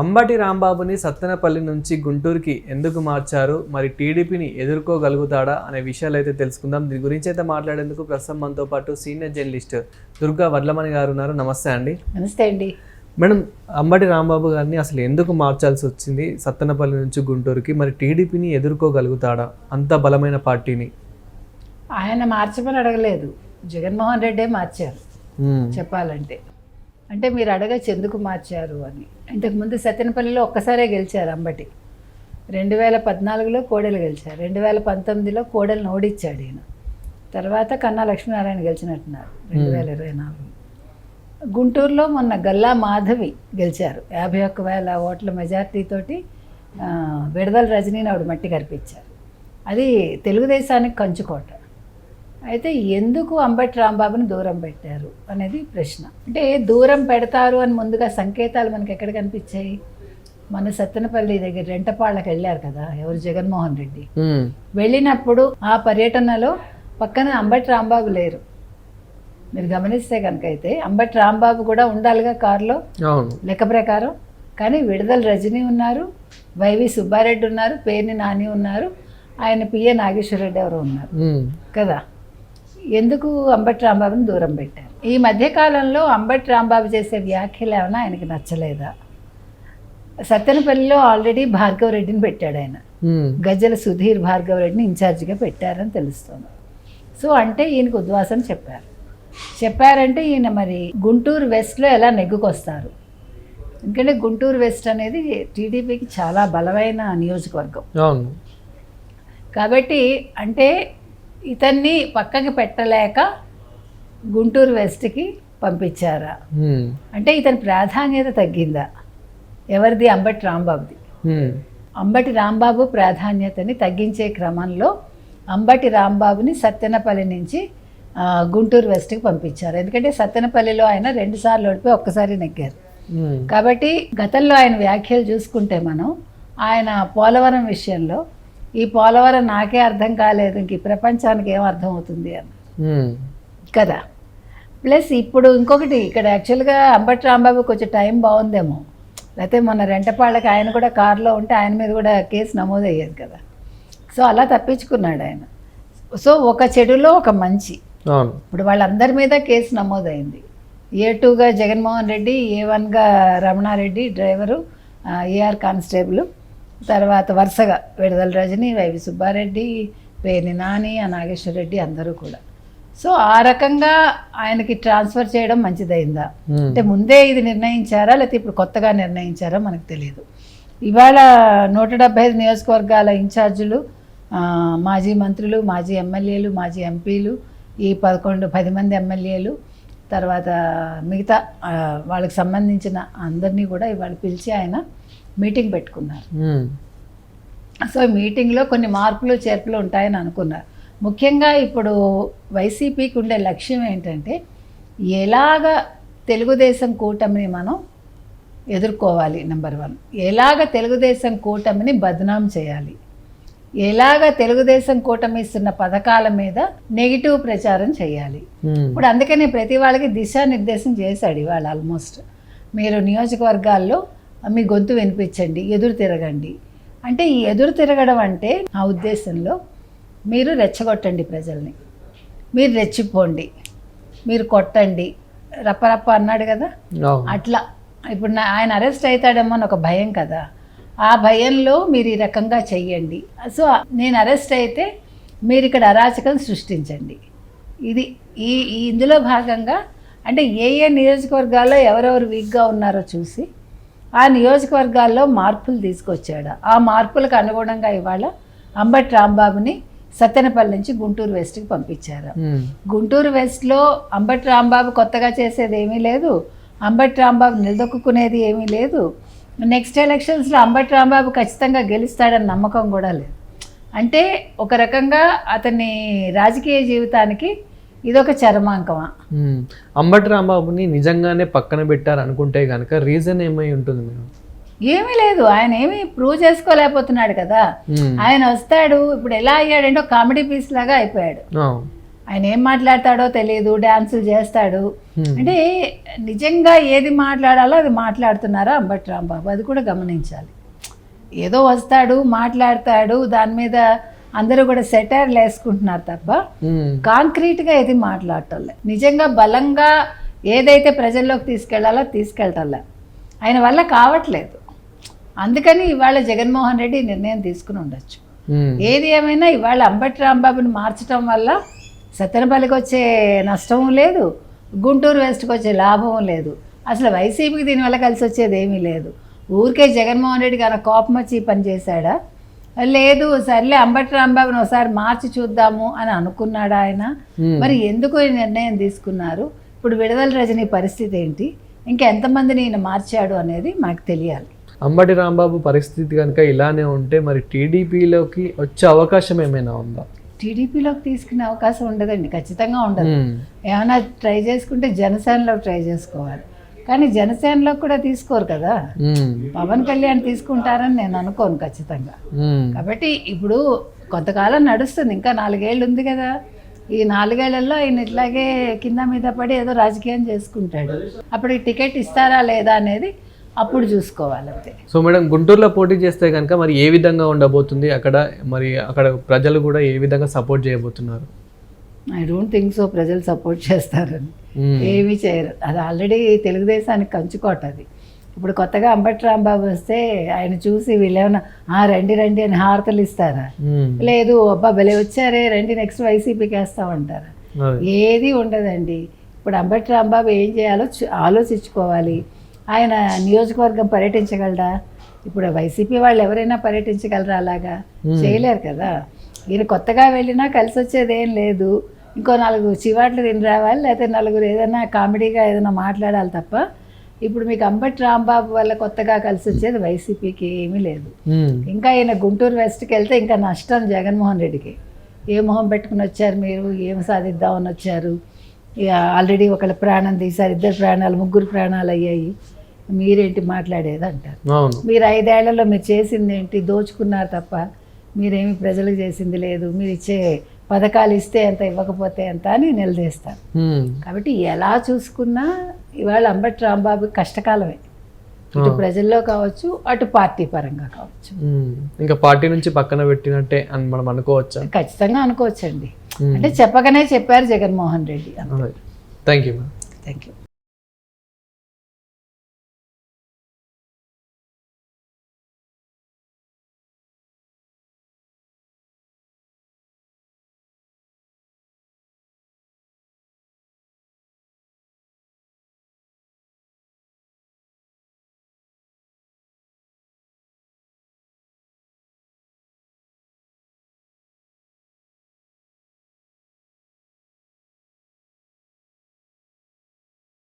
అంబటి రాంబాబుని సత్తెనపల్లి నుంచి గుంటూరుకి ఎందుకు మార్చారు? మరి టీడీపీని ఎదుర్కోగలుగుతాడా అనే విషయాలు అయితే తెలుసుకుందాం. దీని గురించి అయితే మాట్లాడేందుకు ప్రస్తుతం మనతో పాటు సీనియర్ జర్నలిస్ట్ దుర్గా వడ్లమణి గారు ఉన్నారు. నమస్తే అండి. నమస్తే అండి. మేడం అంబటి రాంబాబు గారిని అసలు ఎందుకు మార్చాల్సి వచ్చింది సత్తెనపల్లి నుంచి గుంటూరుకి? మరి టీడీపీని ఎదుర్కోగలుగుతాడా? అంత బలమైన పార్టీని. ఆయన మార్చమని అడగలేదు. జగన్మోహన్ రెడ్డే మార్చారు. చెప్పాలంటే. అంటే మీరు అడగచ్చు ఎందుకు మార్చారు అని. ఇంతకుముందు సత్యనపల్లిలో ఒక్కసారే గెలిచారు అంబటి. రెండు వేల పద్నాలుగులో కోడెలు గెలిచారు. రెండు వేల పంతొమ్మిదిలో కోడలను ఓడించాడు ఈయన. తర్వాత కన్నా లక్ష్మీనారాయణ గెలిచినట్టున్నారు రెండు వేల ఇరవై నాలుగు గుంటూరులో మొన్న గల్లా మాధవి గెలిచారు. యాభై ఒక్క వేల ఓట్ల మెజార్టీతోటి విడదల రజనీని ఆవిడ మట్టి కనిపించారు అది తెలుగుదేశానికి కంచుకోట. అయితే ఎందుకు అంబటి రాంబాబుని దూరం పెట్టారు అనేది ప్రశ్న. అంటే దూరం పెడతారు అని ముందుగా సంకేతాలు మనకి ఎక్కడ కనిపించాయి? మన సత్తెనపల్లి దగ్గర రెంటపాళ్ళకి వెళ్ళారు కదా ఎవరు? జగన్మోహన్ రెడ్డి. వెళ్ళినప్పుడు ఆ పర్యటనలో పక్కన అంబటి రాంబాబు లేరు. మీరు గమనిస్తే కనుక అయితే అంబటి రాంబాబు కూడా ఉండాలిగా కారులో? లెక్క ప్రకారం. కానీ విడుదల రజనీ ఉన్నారు వైవి సుబ్బారెడ్డి ఉన్నారు పేర్ని నాని ఉన్నారు ఆయన పిఏ నాగేశ్వరరెడ్డి ఎవరు ఉన్నారు. కదా? ఎందుకు అంబటి రాంబాబుని దూరం పెట్టారు? ఈ మధ్యకాలంలో అంబటి రాంబాబు చేసే వ్యాఖ్యలు ఏమైనా ఆయనకి నచ్చలేదా? సత్తెనపల్లిలో ఆల్రెడీ భార్గవ రెడ్డిని పెట్టాడు ఆయన. గజ్జల సుధీర్ భార్గవ రెడ్డిని ఇన్ఛార్జిగా పెట్టారని తెలుస్తోంది. సో అంటే ఈయనకు ఉద్వాసం చెప్పారు. చెప్పారంటే ఈయన మరి గుంటూరు వెస్ట్లో ఎలా నెగ్గుకొస్తారు? ఎందుకంటే గుంటూరు వెస్ట్ అనేది టీడీపీకి చాలా బలమైన నియోజకవర్గం. కాబట్టి అంటే ఇతన్ని పక్కకి పెట్టలేక గుంటూరు వెస్ట్కి పంపించారా. అంటే ఇతని ప్రాధాన్యత తగ్గిందా ఎవరిది అంబటి రాంబాబుది. అంబటి రాంబాబు ప్రాధాన్యతని తగ్గించే క్రమంలో అంబటి రాంబాబుని సత్తెనపల్లి నుంచి గుంటూరు వెస్ట్కి పంపించారు ఎందుకంటే సత్తెనపల్లిలో ఆయన రెండుసార్లు ఓడిపోయి ఒక్కసారి నెగ్గారు. కాబట్టి గతంలో ఆయన వ్యాఖ్యలు చూసుకుంటే మనం ఆయన పోలవరం విషయంలో ఈ పోలవరం నాకే అర్థం కాలేదు ఇంక ఈ ప్రపంచానికి ఏం అర్థం అవుతుంది అని. కదా? ప్లస్ ఇప్పుడు ఇంకొకటి ఇక్కడ యాక్చువల్గా అంబటి రాంబాబు కొంచెం టైం బాగుందేమో. లేకపోతే మొన్న రెంటపాళ్ళకి ఆయన కూడా కారులో ఉంటే ఆయన మీద కూడా కేసు నమోదయ్యేది కదా. సో అలా తప్పించుకున్నాడు ఆయన. సో ఒక చెడులో ఒక మంచి. ఇప్పుడు వాళ్ళందరి మీద కేసు నమోదైంది. ఏ టూగా జగన్మోహన్ రెడ్డి ఏ వన్గా రమణారెడ్డి డ్రైవరు ఏఆర్ కానిస్టేబుల్ తర్వాత వరుసగా విడుదల రజని వైవి సుబ్బారెడ్డి పేర్ని నాని ఆ నాగేశ్వర రెడ్డి అందరూ కూడా. సో ఆ రకంగా ఆయనకి ట్రాన్స్ఫర్ చేయడం మంచిదైందా? మ్మ్. అంటే ముందే ఇది నిర్ణయించారా? లేకపోతే ఇప్పుడు కొత్తగా నిర్ణయించారా? మనకు తెలియదు ఇవాళ నూట డెబ్బై ఐదు నియోజకవర్గాల ఇన్ఛార్జీలు మాజీ మంత్రులు మాజీ ఎమ్మెల్యేలు మాజీ ఎంపీలు ఈ పదకొండు పది మంది ఎమ్మెల్యేలు తర్వాత మిగతా వాళ్ళకి సంబంధించిన అందరినీ కూడా ఇవాళ పిలిచి ఆయన మీటింగ్ పెట్టుకున్నారు. సో మీటింగ్లో కొన్ని మార్పులు చేర్పులు ఉంటాయని అనుకున్నారు ముఖ్యంగా ఇప్పుడు వైసీపీకి ఉండే లక్ష్యం ఏంటంటే ఎలాగ తెలుగుదేశం కూటమిని మనం ఎదుర్కోవాలి నెంబర్ వన్. ఎలాగ తెలుగుదేశం కూటమిని బదనాం చేయాలి. ఎలాగ తెలుగుదేశం కూటమి ఇస్తున్న పథకాల మీద నెగిటివ్ ప్రచారం చేయాలి. ఇప్పుడు అందుకనే ప్రతి వాళ్ళకి దిశానిర్దేశం చేశాడు ఇవాళ ఆల్మోస్ట్. మీరు నియోజకవర్గాల్లో మీ గొంతు వినిపించండి ఎదురు తిరగండి. అంటే ఈ ఎదురు తిరగడం అంటే నా ఉద్దేశంలో మీరు రెచ్చగొట్టండి ప్రజల్ని. మీరు రెచ్చిపోండి. మీరు కొట్టండి. రప్పరప్ప అన్నాడు కదా? అట్లా. ఇప్పుడు నా ఆయన అరెస్ట్ అవుతాడేమో అని ఒక భయం కదా. ఆ భయంలో మీరు ఈ రకంగా చెయ్యండి. సో నేను అరెస్ట్ అయితే మీరు ఇక్కడ అరాచకం సృష్టించండి. ఇది ఈ ఈ ఇందులో భాగంగా అంటే ఏ ఏ నియోజకవర్గాల్లో ఎవరెవరు వీక్గా ఉన్నారో చూసి ఆ నియోజకవర్గాల్లో మార్పులు తీసుకొచ్చాడు. ఆ మార్పులకు అనుగుణంగా ఇవాళ అంబటి రాంబాబుని సత్తెనపల్లి నుంచి గుంటూరు వెస్ట్కి పంపించారు. గుంటూరు వెస్ట్లో అంబటి రాంబాబు కొత్తగా చేసేది ఏమీ లేదు. అంబటి రాంబాబు నిలదొక్కునేది ఏమీ లేదు. నెక్స్ట్ ఎలక్షన్స్లో అంబటి రాంబాబు ఖచ్చితంగా గెలుస్తాడని నమ్మకం కూడా లేదు. అంటే ఒక రకంగా అతని రాజకీయ జీవితానికి ఇదొక చరమాంకమా మ్మ్. అంబటి రాంబాబుని నిజంగానే పక్కన పెట్టారు అనుకుంటే కనుక రీజన్ ఏమై ఉంటుంది మేడం ఏమీ లేదు ఆయన ఏమీ ప్రూవ్ చేసుకోలేకపోతున్నాడు కదా మ్మ్. ఆయన వస్తాడు ఇప్పుడు ఎలా అయ్యాడంటే కామెడీ పీస్ లాగా అయిపోయాడు. ఆయన ఏం మాట్లాడతాడో తెలియదు డ్యాన్సులు చేస్తాడు. అంటే నిజంగా ఏది మాట్లాడాలో అది మాట్లాడుతున్నారా అంబటి రాంబాబు అది కూడా గమనించాలి ఏదో వస్తాడు మాట్లాడతాడు దాని మీద అందరూ కూడా సెటైర్లు వేసుకుంటున్నారు తప్ప. కాంక్రీట్గా ఏది మాట్లాడటంలే నిజంగా బలంగా ఏదైతే ప్రజల్లోకి తీసుకెళ్ళాలో తీసుకెళ్ళటంలే ఆయన వల్ల కావట్లేదు. అందుకని ఇవాళ జగన్మోహన్ రెడ్డి నిర్ణయం తీసుకుని ఉండొచ్చు. ఏది ఏమైనా ఇవాళ అంబటి రాంబాబుని మార్చడం వల్ల సత్తెనపల్లికి వచ్చే నష్టము లేదు గుంటూరు వెస్ట్కి వచ్చే లాభం లేదు. అసలు వైసీపీకి దీనివల్ల కలిసి వచ్చేది ఏమీ లేదు. ఊరికే జగన్మోహన్ రెడ్డి గారు కోపం వచ్చి ఈ పని చేశాడా? లేదు సర్లే అంబటి రాంబాబుని ఒకసారి మార్చి చూద్దాము అని అనుకున్నాడా ఆయన. మరి ఎందుకు ఈ నిర్ణయం తీసుకున్నారు? ఇప్పుడు విడుదల రజని పరిస్థితి ఏంటి? ఇంకా ఎంతమందిని ఈయన మార్చాడు అనేది మాకు తెలియాలి. అంబటి రాంబాబు పరిస్థితి కనుక ఇలానే ఉంటే మరి టీడీపీలోకి వచ్చే అవకాశం ఏమైనా ఉందా? టీడీపీలోకి తీసుకునే అవకాశం ఉండదండి ఖచ్చితంగా ఉండదు. ఏమైనా ట్రై చేసుకుంటే జనసేనలో ట్రై చేసుకోవాలి. కానీ జనసేనలో కూడా తీసుకోరు కదా. పవన్ కళ్యాణ్ తీసుకుంటారని నేను అనుకోను ఖచ్చితంగా. కాబట్టి ఇప్పుడు కొంతకాలం నడుస్తుంది ఇంకా నాలుగేళ్ళు ఉంది కదా. ఈ నాలుగేళ్ళలో ఆయన ఇట్లాగే కింద మీద పడి ఏదో రాజకీయం చేసుకుంటాడు. అప్పుడు టికెట్ ఇస్తారా లేదా అనేది అప్పుడు చూసుకోవాలి అంతే సో మేడం గుంటూరులో పోటీ చేస్తే కనుక మరి ఏ విధంగా ఉండబోతుంది? అక్కడ మరి అక్కడ ప్రజలు కూడా ఏ విధంగా సపోర్ట్ చేయబోతున్నారు? ఐ డోంట్ థింక్ సో ప్రజలు సపోర్ట్ చేస్తారని. మ్మ్. ఏమీ చేయరు. అది ఆల్రెడీ తెలుగుదేశానికి కంచుకోట అది. ఇప్పుడు కొత్తగా అంబటి రాంబాబు వస్తే ఆయన చూసి వీళ్ళేమన్నా "ఆ, రండి రండి అని హారతలు ఇస్తారా? మ్మ్. లేదు అబ్బా భలే వచ్చారే రండి నెక్స్ట్ వైసీపీకి వేస్తామంటారా. ఏది ఉండదండి. ఇప్పుడు అంబటి రాంబాబు ఏం చేయాలో ఆలోచించుకోవాలి. ఆయన నియోజకవర్గం పర్యటించగలడా? ఇప్పుడు వైసీపీ వాళ్ళు ఎవరైనా పర్యటించగలరా అలాగా? చేయలేరు కదా. ఈయన కొత్తగా వెళ్ళినా కలిసి వచ్చేది ఏం లేదు. ఇంకో నాలుగు చివాట్లు తిని రావాలి లేకపోతే నలుగురు ఏదైనా కామెడీగా ఏదైనా మాట్లాడాలి తప్ప ఇప్పుడు మీకు అంబటి రాంబాబు వల్ల కొత్తగా కలిసి వచ్చేది వైసీపీకి ఏమీ లేదు. ఇంకా ఈయన గుంటూరు వెస్ట్కి వెళ్తే ఇంకా నష్టం జగన్మోహన్ రెడ్డికి. ఏ మొహం పెట్టుకుని వచ్చారు మీరు? ఏం సాధిద్దామని వచ్చారు? ఆల్రెడీ ఒకళ్ళ ప్రాణం తీశారు ఇద్దరు ప్రాణాలు ముగ్గురు ప్రాణాలు అయ్యాయి. మీరేంటి మాట్లాడేది అంటారు? మీరు ఐదేళ్ళలో మీరు చేసింది ఏంటి? దోచుకున్నారు తప్ప మీరేమి ప్రజలకు చేసింది లేదు? మీరు ఇచ్చే పథకాలు ఇస్తే ఎంత ఇవ్వకపోతే ఎంత అని నిలదీస్తారు. కాబట్టి ఎలా చూసుకున్నా ఇవాళ అంబటి రాంబాబు కష్టకాలమే. ఇటు ప్రజల్లో కావచ్చు అటు పార్టీ పరంగా కావచ్చు. ఇంకా పార్టీ నుంచి పక్కన పెట్టినట్టే అని మనం అనుకోవచ్చా? ఖచ్చితంగా అనుకోవచ్చండి. అంటే చెప్పగానే చెప్పారు Jaganmohan Reddy thank you thank you